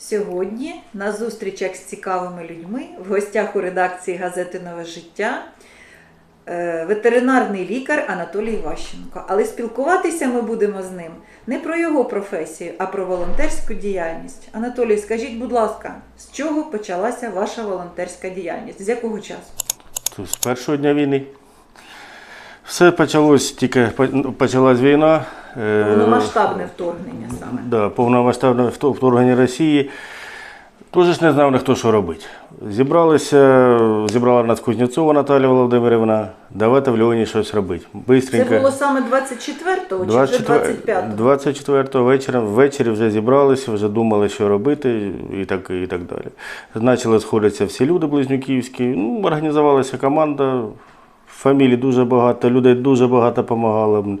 Сьогодні на зустрічах з цікавими людьми в гостях у редакції газети Нове життя е, ветеринарний лікар Анатолій Ващенко. Але спілкуватися ми будемо з ним не про його професію, а про волонтерську діяльність. Анатолій, скажіть, будь ласка, з чого почалася ваша волонтерська діяльність? З якого часу? З першого дня війни. Все почалось тільки ну, почалась війна. е, Повномасштабне вторгнення саме. Да, повномасштабне вторгнення Росії. Тоже ж не знав ніхто, що робити. Зібралися, зібрала нас Кузнєцова Наталія Володимирівна, давайте в Львові щось робити. Це було саме 24-го чи вже 25-го? 24-го вечора, ввечері вже зібралися, вже думали, що робити і так, і так далі. Почали сходитися всі люди близнюківські. Ну, організувалася команда, фамілій дуже багато, людей дуже багато допомагало.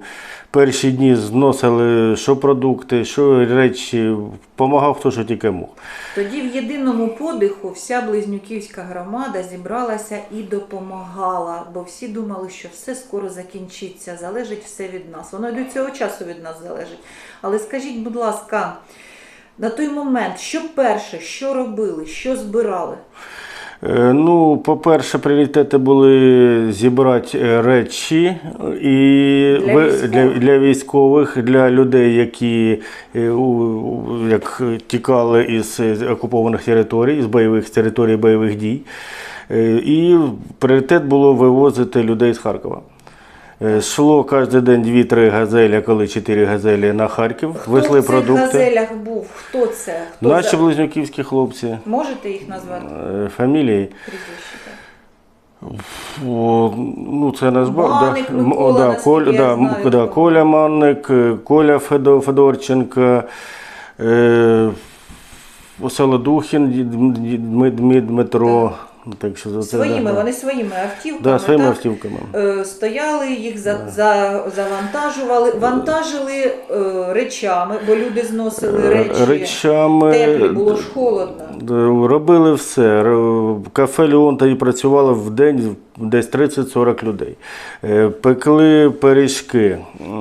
Перші дні зносили що продукти, що речі, допомагав хто що тільки мог. Тоді в єдиному подиху вся близнюківська громада зібралася і допомагала, бо всі думали, що все скоро закінчиться, залежить все від нас. Воно до цього часу від нас залежить. Але скажіть, будь ласка, на той момент, що перше, що робили, що збирали? Е, Ну, по-перше, пріоритети були зібрати е, речі і Для військових. для, для військових, для людей, які е, як тікали із окупованих територій, з бойових територій бойових дій. І пріоритет було вивозити людей з Харкова. Е, Йшло кожен день 2-3 газелі, а коли 4 газелі на Харків, Хто везли в цих продукти. газелях був? Хто це? Хто Наші за- близнюківські хлопці, Можете їх назвати? е, фамілії. Прізвище, так? О, ну, це не. Манник да. М, Микола, да, наскільки я да, знаю, да, такого. Коля Манник, е, Коля Федо, Федорченко, е, Солодухін, Дмит- Дмит- Дмит- Дмитро. Так що за це, Своїми, да, вони своїми автівками. да, своїми так? автівками. Е, стояли, їх за, за, завантажували, вантажили е, речами, бо люди зносили речі. Е, Речами. Теплі, було ж холодно. Робили все. Кафе Леон і працювало в день десь 30-40 людей. Е, Пекли пиріжки.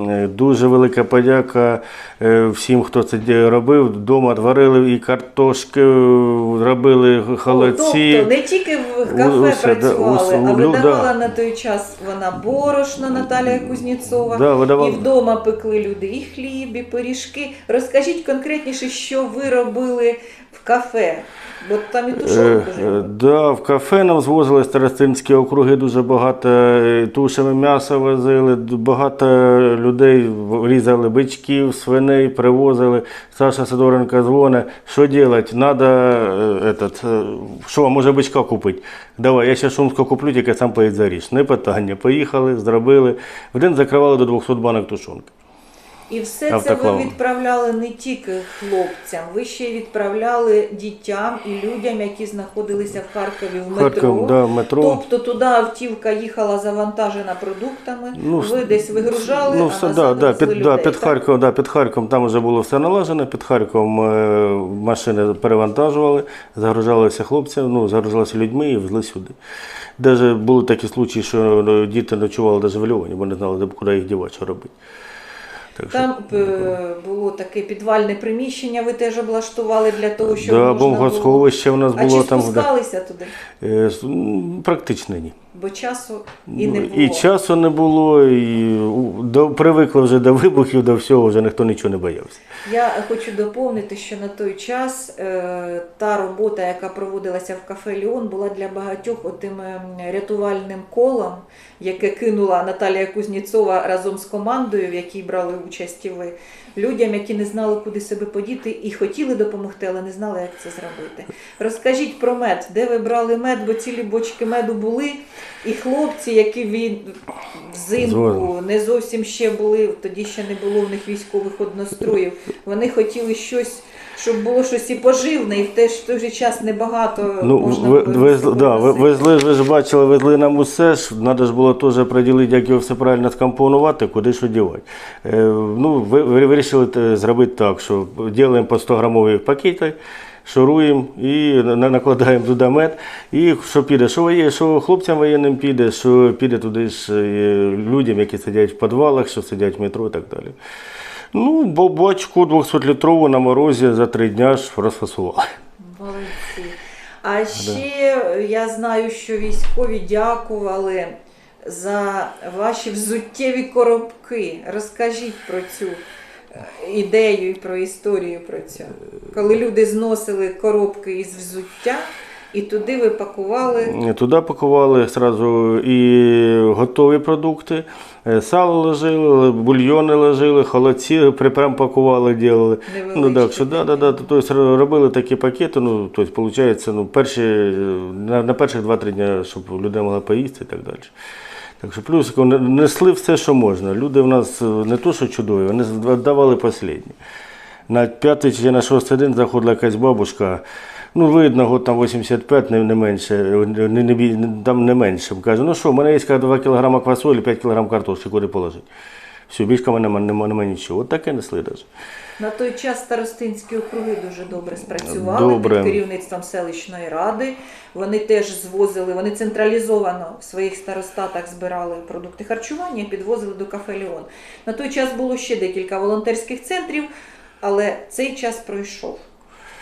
Е, Дуже велика подяка е, всім, хто це робив. Дома варили і картошки, робили холодці. Тобто не тільки в кафе усе, да, працювали, усе, а ну, видавала да. на той час вона борошно Наталія Кузнєцова. Да, видавала. І вдома пекли люди і хліб, і пиріжки. Розкажіть конкретніше, що ви робили в кафе, бо там і Е, тушонку е. Да, в кафе нам звозили старостинські округи, дуже багато е, тушами м'ясо возили, багато людей різали бичків, свиней, привозили. Саша Сидоренко дзвонить, що робити, треба, этот, е, що, може бичка купити? Давай, я ще шумську куплю, тільки сам поїдь заріж. Не питання. Поїхали, зробили. В день закривали до 200 банок тушонки. І все це ви відправляли не тільки хлопцям, ви ще й відправляли дітям і людям, які знаходилися в Харкові в метро. Харків, да, метро. Тобто туди автівка їхала завантажена продуктами, Ну, ви десь вигружали, Ну, а все, да, да, під, да, під? Харковом, да, під Харковом там вже було все налажено, під Харковом е, машини перевантажували, загружалися хлопцями, ну, загружалися людьми і везли сюди. Даже були такі случаї, що ну, діти ночували навіть в Львові, бо не знали, куди їх дівати, що робити. Так що, Там е, було таке підвальне приміщення, ви теж облаштували для того, щоб да, можна було... бомбосховище у нас А було чи там. Да, спускалися туди? Е, с- м, практично ні. Бо часу і не було. Ну, І часу не було, і до, привикли вже до вибухів, до всього, вже ніхто нічого не боявся. Я хочу доповнити, що на той час е, та робота, яка проводилася в кафе Ліон, була для багатьох отим е, рятувальним колом, яке кинула Наталія Кузніцова разом з командою, в якій брали участь і ви, людям, які не знали, куди себе подіти, і хотіли допомогти, але не знали, як це зробити. Розкажіть про мед, де ви брали мед, бо цілі бочки меду були, і хлопці, які він взимку не зовсім ще були, тоді ще не було в них військових одностроїв. Вони хотіли щось, щоб було щось і поживне, і в той, ж- той же час небагато Ну, можна ви, везли, да, везли, ви ж бачили, везли нам усе ж, треба ж було теж приділити, як його все правильно скомпонувати, куди що дівати. Е, ну, ви, ви вирішили зробити так, що робимо по 100 грамові пакети, шуруємо і на- накладаємо туди мед. І що піде, що, воє, що хлопцям воєнним піде, що піде туди ж е, людям, які сидять в підвалах, що сидять в метро і так далі. Ну, бо бочку 200-літрову на морозі за три дня ж розфасували. Молодці. А ще я знаю, що військові дякували за ваші взуттєві коробки. Розкажіть про цю е, ідею і про історію про цю. Коли люди зносили коробки із взуття, і туди ви пакували. Туди пакували сразу і готові продукти. Е, Сало ложили, бульйони ложили, холодці прям пакували, робили. Ну, так, що, да, да, да, тобто робили такі пакети, ну, тобто, виходить, ну, перші, на, на перших 2-3 дні, щоб людей могли поїсти і так далі. Так що плюс несли все, що можна. Люди в нас е, не то, що чудові, вони давали останнє. На п'ятий чи на шостий день заходила якась бабушка. Ну, видно, год там 85, не, не менше, не, не, там не менше. Каже, ну що, в мене є 2 кг квасолі, 5 кг картошки, куди положити. Все, більше в мене нема, нічого. От таке несли навіть. На той час старостинські округи дуже добре спрацювали Добре. під керівництвом селищної ради. Вони теж звозили, вони централізовано в своїх старостатах збирали продукти харчування і підвозили до кафе Леон. На той час було ще декілька волонтерських центрів, але цей час пройшов.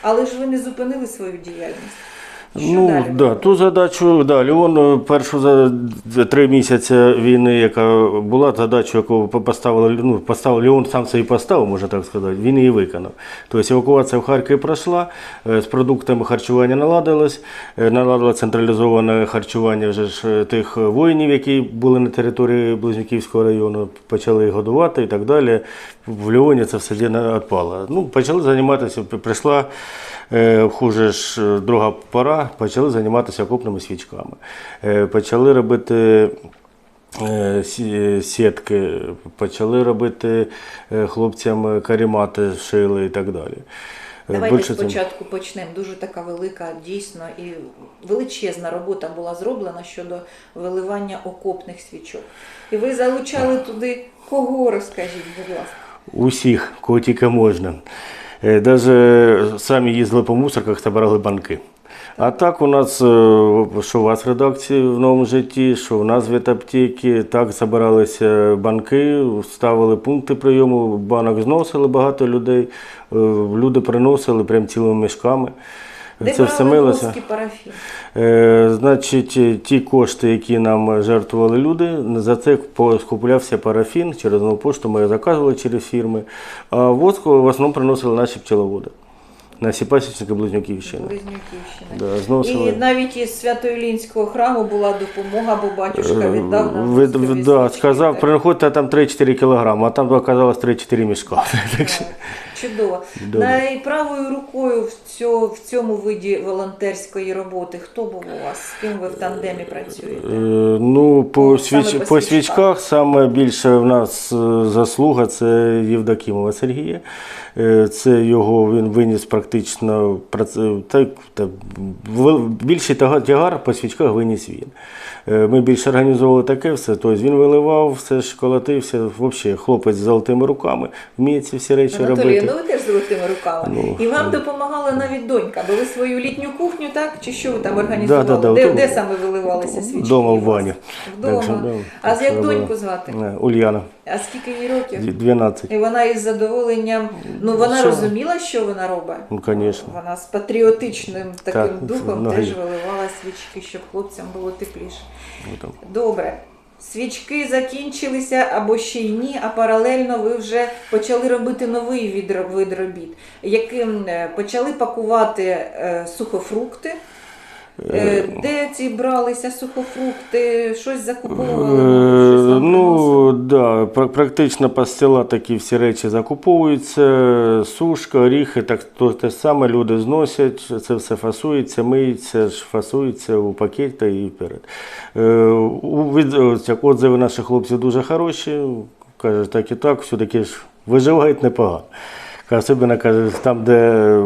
Але ж ви не зупинили свою діяльність. Ну, далі? да, ту задачу, да, Леон е, першу за три місяці війни, яка була, задачу, яку поставили, ну, поставив Леон сам собі поставив, можна так сказати, він її виконав. Тобто евакуація в Харкові пройшла, е, з продуктами харчування наладилось, е, наладилось централізоване харчування вже ж тих воїнів, які були на території Близнюківського району, почали їх годувати і так далі. В Леоні це все відпало. Ну, почали займатися, прийшла Хуже ж е, друга пора, почали займатися окопними свічками. Е, Почали робити е, сітки, почали робити е, хлопцям карімати, шили і так далі. Е, Давайте більше цим- спочатку почнемо. Дуже така велика, дійсно і величезна робота була зроблена щодо виливання окопних свічок. І ви залучали туди кого, розкажіть, будь ласка. Усіх, кого тільки можна. Е, Даже самі їздили по мусорках, збирали банки. А так у нас, е, що у вас в редакції в новому житті, що у нас від аптеки, так забиралися банки, ставили пункти прийому, банок зносили багато людей, е, люди приносили прям цілими мішками. Де Це все милося. парафін? Е, Значить, е, ті кошти, які нам жертвували люди, за це скуплявся парафін через нову пошту. Ми заказували через фірми. А воску в основному приносили наші пчеловоди. Наші пасічники Близнюківщини. Близнюківщини. Да. І навіть із Свято-Юлінського храму була допомога, бо батюшка віддав нам Від, від, да, сказав, приходьте там 3-4 кілограми, а там оказалось 3-4 мішка. Так Чудово. Добре. Найправою рукою в цьому, в цьому виді волонтерської роботи хто був у вас? З ким ви в тандемі працюєте? Е, Ну, по, Ну, свіч... по, по свічках саме більше в нас е, заслуга це Євдокімова Сергія. Е, Це його він виніс практично прац- так, та, вел- більший тягар по свічках виніс він. Е, Ми більше організовували таке все. Тобто він виливав, все ж колотився. Взагалі, хлопець з золотими руками вміє ці всі речі Анатолій, робити. ну ви теж золотими руками. Ну, і вам ну. допомагала навіть донька, бо ви свою літню кухню, так? Чи що ви там організували? Да, да, да, де, де саме виливалися свічки? Вдома в вас? бані. Вдома. Так що, да, а як доньку звати? Е, Ульяна, А скільки їй років? 12. І вона із задоволенням, ну вона Що? розуміла, що вона робить. Ну, звісно. Вона з патріотичним таким Так, духом ноги. теж виливала свічки, щоб хлопцям було тепліше. Ну. Добре. Свічки закінчилися або ще й ні, а паралельно ви вже почали робити новий вид робіт, яким е, почали пакувати е, сухофрукти. Е, Де ці бралися сухофрукти? Щось закуповували? Приносили? Ну, да, пра- практично пастила такі всі речі закуповуються, сушка, оріхи, так то те саме люди зносять, це все фасується, миється, фасується у пакети і вперед. Е, від, отзиви наших хлопців дуже хороші, каже, так і так, все-таки ж виживають непогано. Особливо каже, там, де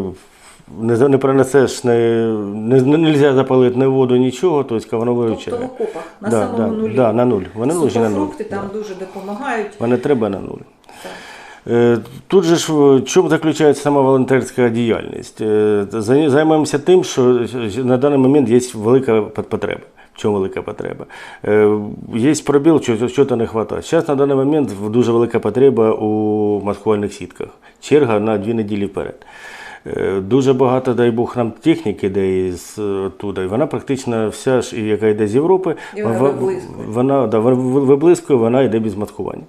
не, не принесеш, не, не, не можна запалити ні воду, нічого, тобто воно Тобто виручає. в окопах, на Да, самому да, нулі. да, на нуль. Вони лежать на нуль. Сухофрукти там дуже допомагають. Вони треба на нуль. Так. Е, Тут же ж в чому заключається сама волонтерська діяльність? Е, Займаємося тим, що на даний момент є велика потреба. В чому велика потреба? Е, Є пробіл, що чого не вистачає. Зараз на даний момент дуже велика потреба у маскувальних сітках. Черга на дві неділі вперед. Е, Дуже багато, дай Бог, нам техніки йде із е, туди. Вона практично вся, ж, яка йде з Європи, І вона виблискує. вона, да, виблискує, вона йде без маскування.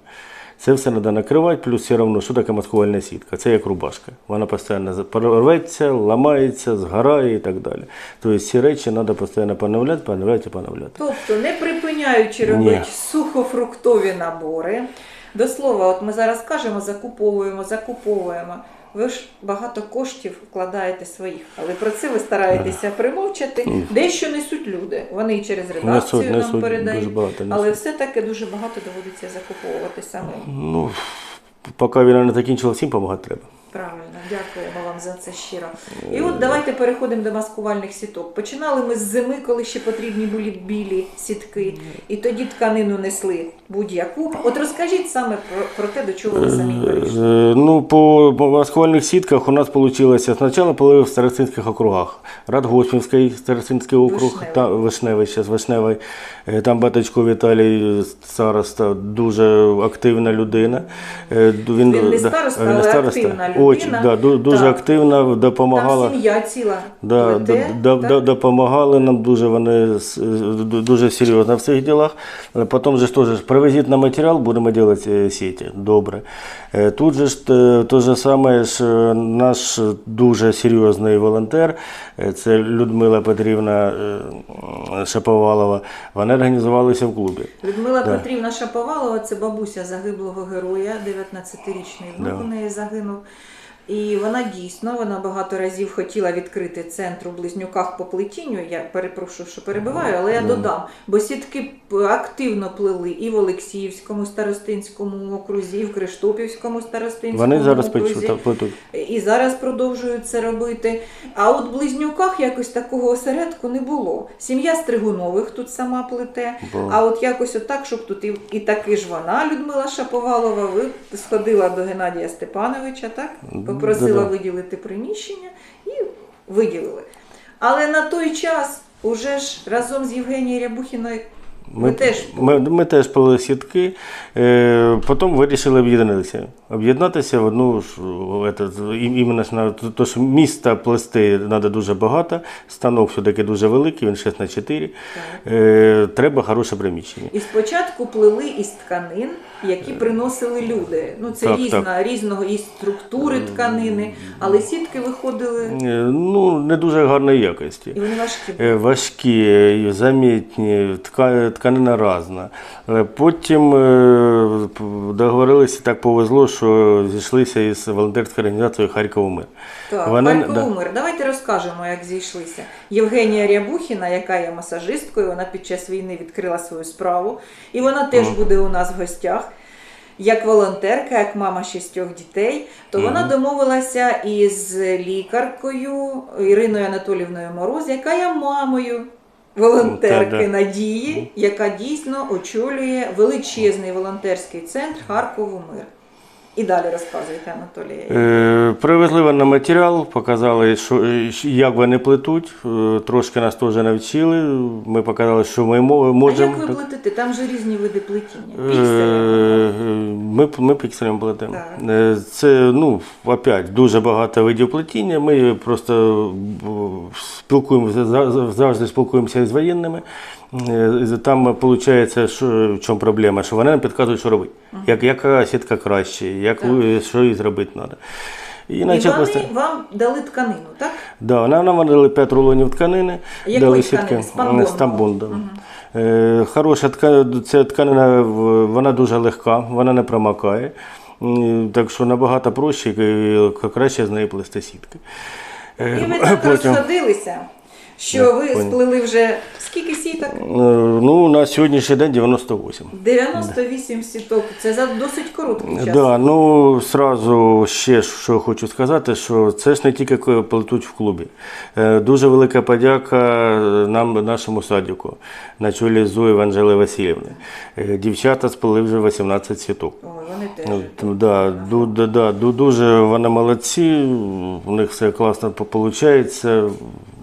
Це все треба накривати, плюс все одно, що таке маскувальна сітка? Це як рубашка. Вона постійно порветься, ламається, згорає і так далі. Тобто ці речі треба постійно поновляти, поновляти і поновляти. Тобто, не припиняючи робити сухофруктові набори. До слова, от ми зараз кажемо, закуповуємо, закуповуємо. Ви ж багато коштів вкладаєте своїх, але про це ви стараєтеся примовчати. Дещо несуть люди. Вони і через редакцію Несуть, нам несуть, передають, дуже багато несуть. але все-таки дуже багато доводиться закуповувати самим. Ну, поки війна не закінчила, всім допомагати треба. Правильно, дякуємо вам за це щиро. І от давайте переходимо до маскувальних сіток. Починали ми з зими, коли ще потрібні були білі сітки, і тоді тканину несли будь-яку. От розкажіть саме про, про те, до чого ви самі перейшли. Е, Ну, по маскувальних сітках у нас вийшло спочатку були в старостинських округах. Радгоспінський старостинський округ, Вишневий. та, Вишневий, зараз Вишневий. Е, Там Батечко Віталій е, староста, дуже активна людина. Е, д- Він не да, староста, він не але староста. активна людина. Очень, да, дуже Так. активна, допомагала. Там сім'я ціла Да, плете, да, да, допомагали нам дуже вони дуже серйозно в цих ділах. Потім же теж привезіть на матеріал, будемо робити е, сіті. Добре. Е, Тут же ж те, те же саме ж е, наш дуже серйозний волонтер, е, це Людмила Петрівна е, Шаповалова. Вони організувалися в клубі. Людмила Да. Петрівна Шаповалова це бабуся загиблого героя, 19-річний внук Да. у неї загинув. І вона дійсно вона багато разів хотіла відкрити центр у близнюках по плетінню. Я перепрошую, що перебиваю, але я додам, бо сітки активно плели і в Олексіївському старостинському окрузі, і в Криштопівському старостинському Вони зараз окрузі. плетуть. І зараз продовжують це робити. А от в близнюках якось такого осередку не було. Сім'я Стригунових тут сама плете. Бо- А от якось отак, щоб тут і, і таки ж вона, Людмила Шаповалова, ви сходила до Геннадія Степановича, так? Попросила Да-да. виділити приміщення і виділили. Але на той час уже ж разом з Євгенією Рябухіною ви теж ми, ми теж плели сітки, е, потім вирішили об'єднатися. Об'єднатися в одну ж іменно на то, що міста плести треба дуже багато, станок все-таки дуже великий, він 6 на 4. Е, треба хороше приміщення. І спочатку плели із тканин, які приносили люди. Ну це Так, різна, різного і структури тканини, але сітки виходили Е, ну, не дуже гарної якості. і вони важкі. Е, Важкі, е, замітні, тка, тканина різна. Е, Потім договорилися, так повезло, що зійшлися із волонтерською організацією Харків мир. Так, Вони- Харкову мир. Давайте розкажемо, як зійшлися. Євгенія Рябухіна, яка є масажисткою, вона під час війни відкрила свою справу, і вона теж буде у нас в гостях. Як волонтерка, як мама шістьох дітей, то вона домовилася із лікаркою Іриною Анатолівною Мороз, яка є мамою волонтерки Та-да. Надії, яка дійсно очолює величезний волонтерський центр Харкову мир. І далі розказуйте, Анатолія. Е, Привезли вони матеріал, показали, що, е, як вони плетуть. Е, Трошки нас теж навчили. Ми показали, що ми мо- А як ви плетете? Там же різні види плетіння. Е, Пікселя. Ми, ми пікселем плетемо. Так. Е, Це ну, опять дуже багато видів плетіння. Ми просто спілкуємося за- завжди спілкуємося з воєнними. Е, Там виходить, що в чому проблема, що вони нам підказують, що робити. Як, яка сітка краще, як, що їй зробити треба. І, І вони просто- вам дали тканину, так? Да, нам нам дали 5 рулонів тканини, Якої дали сітки з тамбондом. Е, хороша тканина, ця тканина вона дуже легка, вона не промокає. Так що набагато проще і краще з неї плести сітки. Е, І ви так розходилися, що ви понял. сплели вже скільки сіток? Е, Ну, на сьогоднішній день 98. 98 сіток. Це за досить короткий час. Да, ну сразу ще що хочу сказати, що це ж не тільки ко- плетуть в клубі. Е, Дуже велика подяка нам, нашому садіку, на чолі Зої Анжели Васильівни. Е, Дівчата сплели вже 18 сіток. Ой, вони теж. Ну, т- Да, ду- да, да, ду- дуже вони молодці, у них все класно виходить.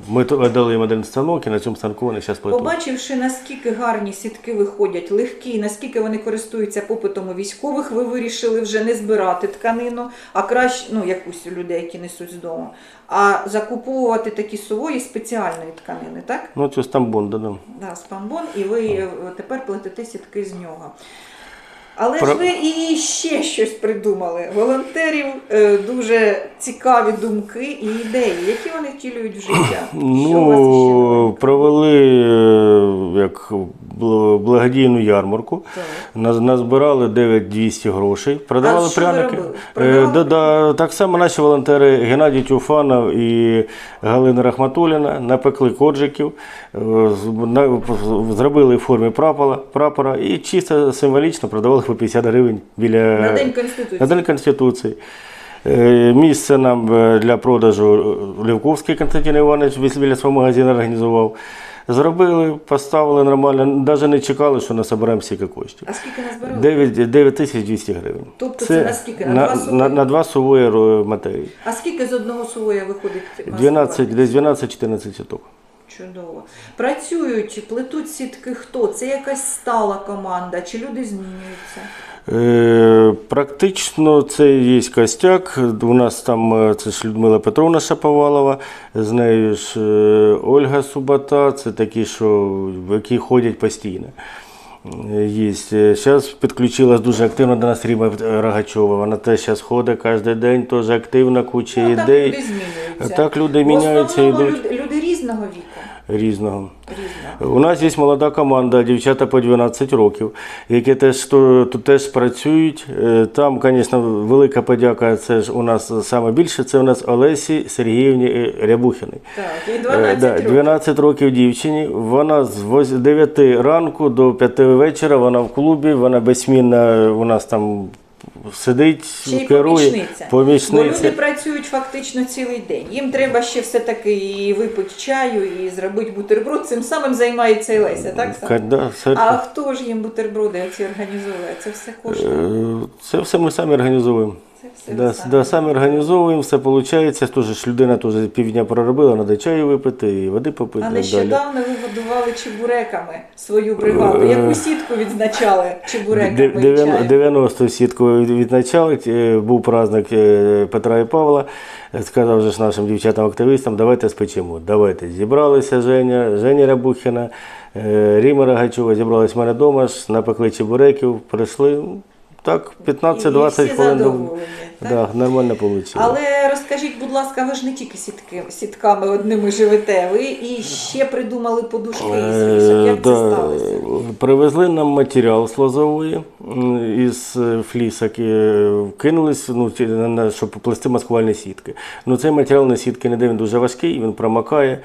Ми дали їм один станок, і на цьому станку вони зараз плетуть. Побачивши, наскільки гарні сітки виходять, легкі, наскільки вони користуються попитом у військових, ви вирішили вже не збирати тканину, а краще, ну якусь у людей, які несуть з дому, а закуповувати такі сувої спеціальної тканини, так? Ну, це стамбон додам. Да, спамбон, і ви е, тепер плетете сітки з нього. Але Про- ж ви і ще щось придумали. Волонтерів е, дуже цікаві думки і ідеї, які вони втілюють в життя. Ну, провели е, як благодійну ярмарку. Так. Наз- Назбирали 9200 грошей, продавали А що ви пряники. Е, да, да, так само наші волонтери Геннадій Тюфанов і Галина Рахматуліна напекли коржиків, е, зробили в формі прапора, прапора і чисто символічно продавали по 50 гривень біля На День Конституції. на День Конституції. Е, Місце нам е, для продажу Лівковський Константин Іванович біля- свого магазину організував. Зробили, поставили нормально, навіть не чекали, що насобираємо стільки коштів. А скільки назбирали? 9, 9200 гривень. Тобто це на скільки? На На, два сувої? на, на два сувої матерії. А скільки з одного сувоя виходить? 12, десь 12-14 сіток. Чудово. Працюють, плетуть сітки хто? Це якась стала команда, чи люди змінюються? Е, практично це є костяк. У нас там е, це ж Людмила Петровна Шаповалова, з нею ж е, Ольга Субата, це такі, що, які ходять постійно. Е, Є. Зараз підключилась дуже активно до нас Ріма Рогачова. Вона теж зараз ходить кожен день, теж активна, куча Ну, так ідей. люди змінюються. Так люди міняються, люди, люди різного віку. Різного. Різного. У нас є молода команда, дівчата по 12 років, які теж тут теж працюють. Е, Там, звісно, велика подяка. Це ж у нас саме більше. Це у нас Олесі Сергіївні Рябухіної. Так, і Е, 12 да, років. 12 років дівчині. Вона з 9 ранку до 5 вечора. Вона в клубі. Вона безсмінна. У нас там сидить, Ще й керує. помічниця. Помічниця. Бо люди працюють фактично цілий день. Їм треба ще все-таки і випити чаю, і зробити бутерброд. Цим самим займається і Леся, так? Сам? Ка- да, все- А хто ж їм бутерброди оці організовує? Це все коштує. Е, Це все ми самі організовуємо. Все Да, самі. да, самі організовуємо, все виходить. Теж ж людина теж півдня проробила, треба чаю випити, і води попити. А нещодавно ви годували чебуреками свою бригаду. Яку сітку відзначали чебуреками? і Дев'ян- чаєм? 90 сітку відзначали, е, був праздник е, Петра і Павла. Е, Сказав же ж нашим дівчатам-активістам, давайте спечемо. Давайте. Зібралися Женя, Женя Рябухіна, е, Ріма Рогачова, зібрались в мене вдома, напекли чебуреків, прийшли. Так, 15-20 хвилин. так? Да, нормально вийшло. Але будь ласка, ви ж не тільки сітки, сітками одними живете, ви і ще придумали подушки із флісок. Як це сталося? Привезли нам матеріал з лозової із е, флісок, і кинулись, ну, на- щоб поплести маскувальні сітки. Ну, цей матеріал на сітки не де він дуже важкий, він промакає.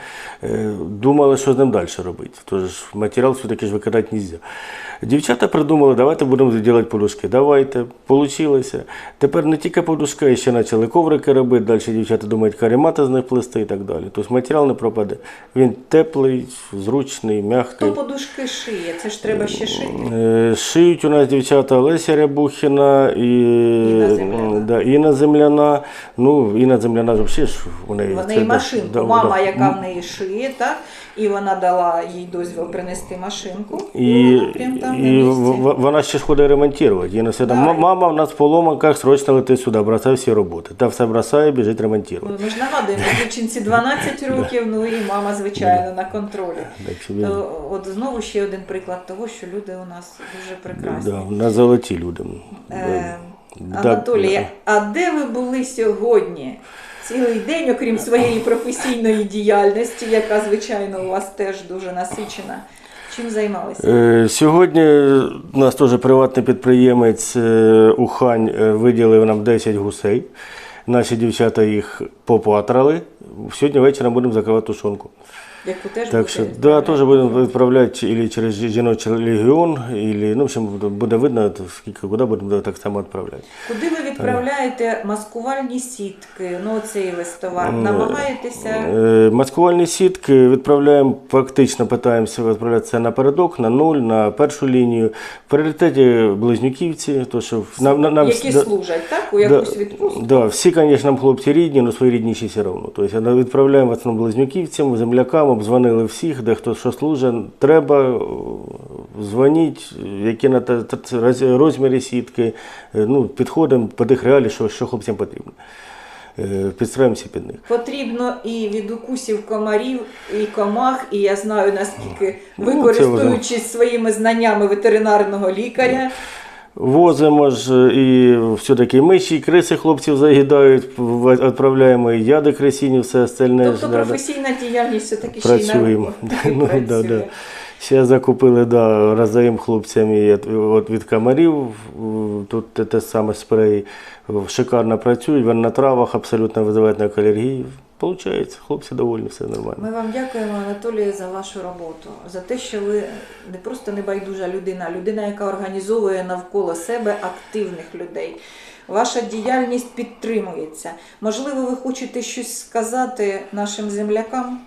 Е, Думали, що з ним далі робити. Тож матеріал все-таки ж викидати не можна. Дівчата придумали, давайте будемо робити подушки. Давайте, получилося. Тепер не тільки подушки, ще почали коврики робити. Далі дівчата думають, каремати з них плести і так далі. Тобто матеріал не пропаде. Він теплий, зручний, м'який. Хто подушки шиє? Це ж треба ще шити. Е, Шиють у нас дівчата Леся Рябухіна і Інна Земляна. да, Іна Земляна. Ну, Інна Земляна взагалі ж у неї. В і машинку. да, Мама, да. яка в неї шиє, так? І вона дала їй дозвіл принести машинку. І, прям там і вона ще ж ходить ремонтувати. Їй на свята, Да. Мама в нас в поломанках, срочно лети сюди, бросай всі роботи. Та все бросає, біжить ремонтувати. Ну, Ми ж нагадуємо, дівчинці 12 років, ну і мама, звичайно, на контролі. То, от знову ще один приклад того, що люди у нас дуже прекрасні. да, у нас золоті люди. Е, Анатолій, а де ви були сьогодні? Цілий день, окрім своєї професійної діяльності, яка, звичайно, у вас теж дуже насичена. Чим займалися? Е, Сьогодні у нас теж приватний підприємець е, Ухань е, виділив нам 10 гусей. Наші дівчата їх попатрали. Сьогодні вечором будемо закривати тушонку. Яку теж Так що, да, теж будемо відправляти или через жіночий легіон, или, ну, в общем, буде видно, скільки, куди будемо так само відправляти. Куди ви відправляєте маскувальні сітки, ну цей весь товар? Намагаєтеся Е, Маскувальні сітки відправляємо, фактично питаємося відправляти це напередок, на нуль, на першу лінію. В пріоритеті близнюківці, то що нам, нам, які да- служать, так? У якусь відпустку? Да, всі, звісно, хлопці рідні, але свої рідніші все одно. Тобто відправляємо в основному близнюківцям, землякам, обдзвонили всіх, де хто що служить. Треба, о, дзвоніть, які на те- те- це роз- розміри сітки. Е, Ну, підходимо по тих реалій, що, що хлопцям потрібно. Е, Підстраємося під них. Потрібно і від укусів комарів, і комах, і я знаю наскільки Ну, це користуючись своїми знаннями ветеринарного лікаря. Возимо ж і все-таки миші, і криси хлопців заїдають, відправляємо і яди крисіні, все остальне. Тобто професійна діяльність все-таки ще й Працюємо. Ну, да, да. Ще закупили, да, роздаємо хлопцям і от- от від комарів, тут те, те саме спрей. Шикарно працюють, вони на травах абсолютно визивають на алергію. Получається, хлопці довольні, все нормально. Ми вам дякуємо, Анатолію, за вашу роботу, за те, що ви не просто небайдужа людина, а людина, яка організовує навколо себе активних людей. Ваша діяльність підтримується. Можливо, ви хочете щось сказати нашим землякам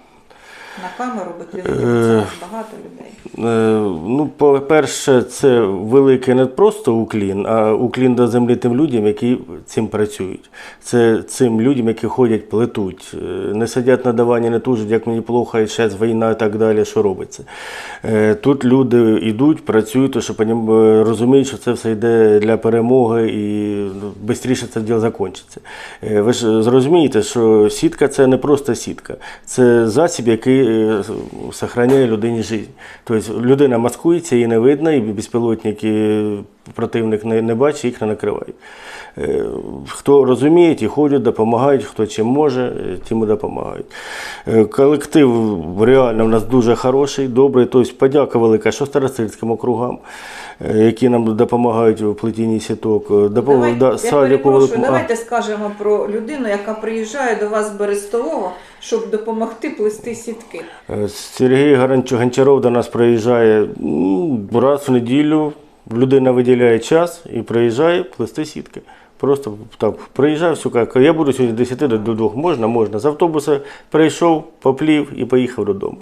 на камеру, бо Е. багато людей. Е, Ну, по-перше, це великий не просто уклін, а уклін до землі тим людям, які цим працюють. Це цим людям, які ходять, плетуть, е, не сидять на дивані, не тужать, як мені плохо, і зараз війна і так далі, що робиться. Тут люди йдуть, працюють, тому що розуміють, що це все йде для перемоги і швидше це діло закінчиться. Ви ж зрозумієте, що сітка це не просто сітка, це засіб, який зберігає людині життя. Тобто людина маскується, її не видно, і безпілотники противник не, не бачить, їх не накривають. Е, Хто розуміє, ті ходять, допомагають, хто чим може, е, тим і допомагають. Е, Колектив реально в нас дуже хороший, добрий. Тобто подяка велика, що старостильським округам, які нам допомагають в плетінні сіток. е, Допомог, Давайте, да, я. А, давайте скажемо про людину, яка приїжджає до вас з Берестового, щоб допомогти плести сітки. Сергій Гончаров до нас приїжджає раз в неділю. Людина виділяє час і приїжджає плести сітки. Просто так приїжджав, все каже, я буду сьогодні з 10 до 2. Можна, можна. З автобуса прийшов, поплів і поїхав додому.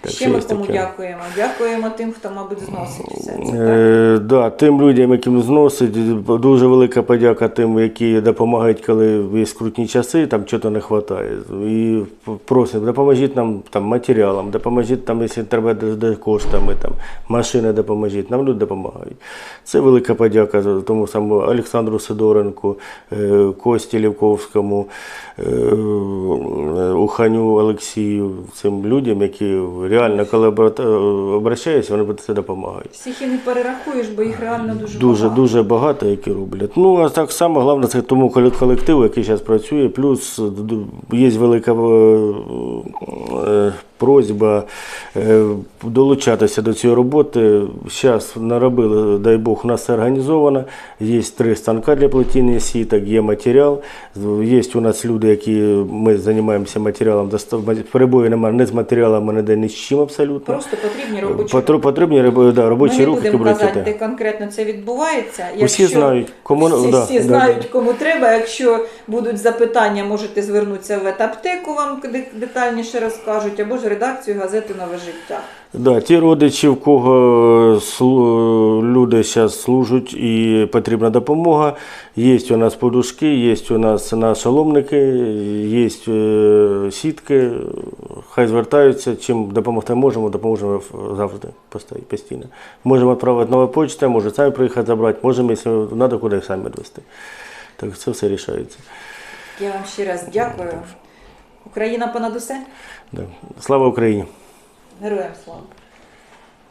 Так Ще ми кому таке. дякуємо. Дякуємо тим, хто, мабуть, зносить все це. так? Е, да, тим людям, яким зносить, дуже велика подяка тим, які допомагають, коли є скрутні часи, там чого не вистачає. І просимо, допоможіть нам там, матеріалом, допоможіть там, якщо треба коштами, там, машини допоможіть. Нам люди допомагають. Це велика подяка тому самому Олександру Сидоренку, е, Кості Лівковському, е, Уханю Олексію, цим людям, які реально, коли обращаюся, вони це допомагають. Всіх і не перерахуєш, бо їх реально дуже, Дуже багато. дуже багато, які роблять. Ну а так само головне це тому колективу, який зараз працює. Плюс є велика е, е, просьба е, долучатися до цієї роботи. Зараз наробили, дай Бог, у нас все організовано. Є три станка для плетіння сіток, є матеріал. Є у нас люди, які ми займаємося матеріалом. Перебою немає не з матеріалами, ніде ні з чим абсолютно. Просто потрібні робочі Потрібні, потрібні да, Ми не будемо казати, де конкретно це відбувається. Усі знають, кому всі, да, всі да, знають, да. кому треба. Якщо будуть запитання, можете звернутися в ветаптеку, вам детальніше розкажуть, або ж редакцію газети Нове життя. Да, ті родичі, в кого люди зараз служать і потрібна допомога. Є у нас подушки, є у нас нашоломники, є е, сітки. Хай звертаються, чим допомогти можемо, допоможемо завжди постійно. Можемо відправити нову почту, може самі приїхати забрати, можемо, якщо треба, куди самі відвести. Так це все рішається. Я вам ще раз дякую. Україна понад усе. Да. Слава Україні! Героям слава.